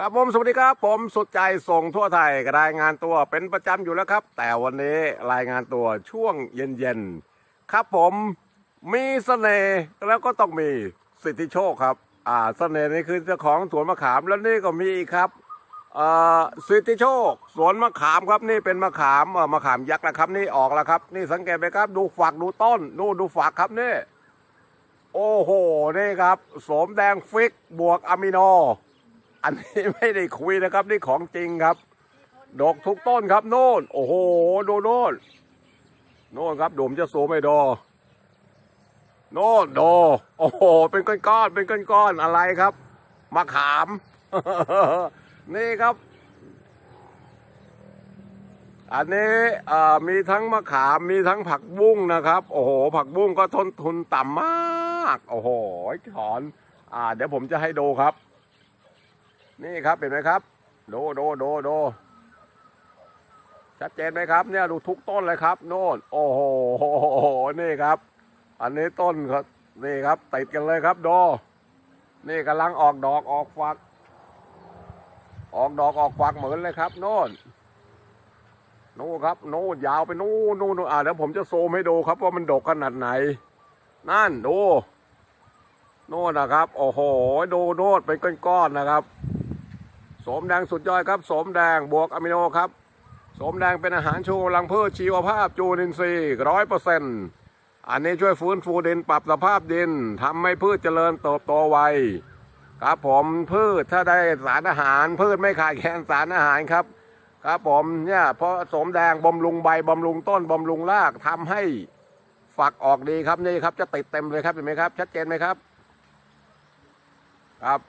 ครับผมสวัสดีครับ ผมสุดใจส่งทั่วไทยรายงานตัวเป็นประจำอยู่แล้วครับ แต่วันนี้รายงานตัวช่วงเย็นๆครับผมมีเสน่ห์แล้วก็ต้องมีสิทธิโชคครับ อ่าเสน่ห์นี่คือเจ้าของสวนมะขามแล้วนี่ก็มีอีกครับอ่อสิทธิโชค สวนมะขามครับนี่เป็นมะขามมะขามยักษ์นะครับ นี่ออกแล้วครับ นี่สังเกตไหมครับ ดูฝักดูต้นดูดูฝักครับนี่ โอ้โหนี่ครับ สมแดงฟิกบวกอะมิโน อันนี้ไม่ได้คุยนะครับ นี่ของจริงครับ ดอกทุกต้นครับ โน่น โอ้โหดูโน่นโน่นครับผมจะสูไม่ดอโน่นโดโอ้โห เป็นก้อนๆเป็นก้อนๆอะไรครับมะขาม นี่ครับ อันนี้มีทั้งมะขามมีทั้งผักบุ้งนะครับ โอ้โห ผักบุ้งก็ทนทุนต่ำมาก โอ้โหถอน อ่า เดี๋ยวผมจะให้ดูครับ นี่ครับเห็นไหมครับ โดโดโดโดชัดเจนไหมครับ เนี่ยดูทุกต้นเลยครับโน่นโอ้โหนี่ครับ อันนี้ต้นครับนี่ครับติดกันเลยครับโดนี่กำลังออกดอกออกฝัก ออกดอกออกฝักเหมือนเลยครับโน่นโน่นครับโน่นยาวไปนู่นนู่นนู่นอ่าเดี๋ยวผมจะโซมให้ดูครับว่ามันดกขนาดไหน นั่นดูโน่นนะครับ โอ้โหดูโน่นเป็นก้อนๆนะครับ สมแดงสุดยอดครับโสมแดงบวกอะมิโนครับโสมแดงเป็นอาหารชูกำลังพืชชีวภาพจูนินทรีย์ร้อยเปอร์เซ็นต์อันนี้ช่วยฟื้นฟูดินปรับสภาพดินทำให้พืชเจริญเติบโตไวครับผมพืชถ้าได้สารอาหาร พืชไม่ขาดแคลนสารอาหารครับ ครับผมเนี่ยเพราะโสมแดงบำรุงใบบำรุงต้นบำรุงรากทำให้ฝักออกดีครับนี่ครับจะติดเต็มเลยครับเห็นไหมครับ ชัดเจนไหมครับ ครับ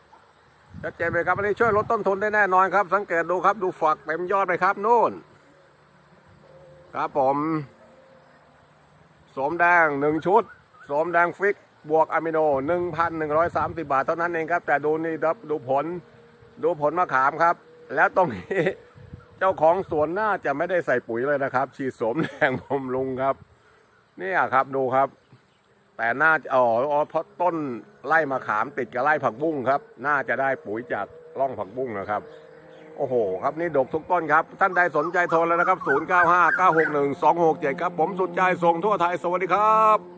ชัดเจนไหมครับอันนี้ช่วยลดต้นทุนได้แน่นอนครับ สังเกตดูครับดูฝักเต็มยอดไหมครับนู่น ครับผมสมแดงหนึ่งชุดสมแดงฟิกบวกอะมิโนหนึ่งพันหนึ่งร้อยสามสิบาทเท่านั้นเองครับ แต่ดูนี่ครับดูผล ดูผลมะขามครับ แล้วตรงนี้เจ้าของสวนน่าจะไม่ได้ใส่ปุ๋ยเลยนะครับ ฉีดสมแดงบำรุงครับ นี่ครับดูครับ แต่น่าจะอ๋อเพราะต้นไล่มะขามติดกับไล่ผักบุ้งครับ น่าจะได้ปุ๋ยจากร่องผักบุ้งนะครับ โอ้โห ครับนี่ดกทุกต้นครับ ท่านใดสนใจโทรแล้วนะครับ 0 9 5 9 6 1 2 6 7ครับ ผมสุดใจส่งทั่วไทยสวัสดีครับ